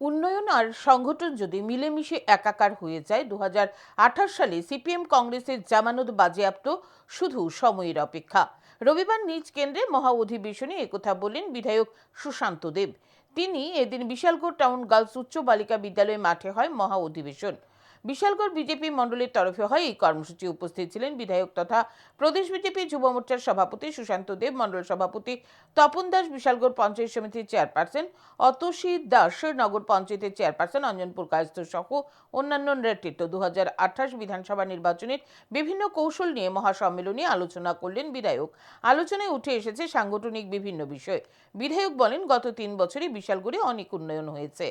উন্নয়ন আর সংগঠন যদি মিলেমিশে একাকার হয়ে যায় দু হাজার আঠাশ সালে সিপিএম কংগ্রেসের জামানত বাজেয়াপ্ত, শুধু সময়ের অপেক্ষা। রবিবার নিজ কেন্দ্রে মহা অধিবেশনে একথা বলেন বিধায়ক সুশান্ত দেব। তিনি এদিন বিশালগড় টাউন গার্লস উচ্চ বালিকা বিদ্যালয় মাঠে হয় মহা অধিবেশন। বিশালগড় বিজেপি মণ্ডলের তরফে হয় এই কর্মসূচি উপস্থিত ছিলেন বিধায়ক তথা প্রদেশ বিজেপি যুব মোর্চার সভাপতি সুশান্ত দেব, মণ্ডল সভাপতি তপন দাস, বিশালগড় পঞ্চায়েত সমিতির চেয়ারপারসন অতসী দাস, নগর পঞ্চায়েতের চেয়ারপারসন অঞ্জনপুর কায়স্থ সহ অন্যান্য নেতৃত্ব। দু হাজার আঠাশ বিধানসভা নির্বাচনের বিভিন্ন কৌশল নিয়ে মহাসম্মেলনে আলোচনা করলেন বিধায়ক। আলোচনায় উঠে এসেছে সাংগঠনিক বিভিন্ন বিষয়। বিধায়ক বলেন, গত তিন বছরে বিশালগড়ে অনেক উন্নয়ন হয়েছে।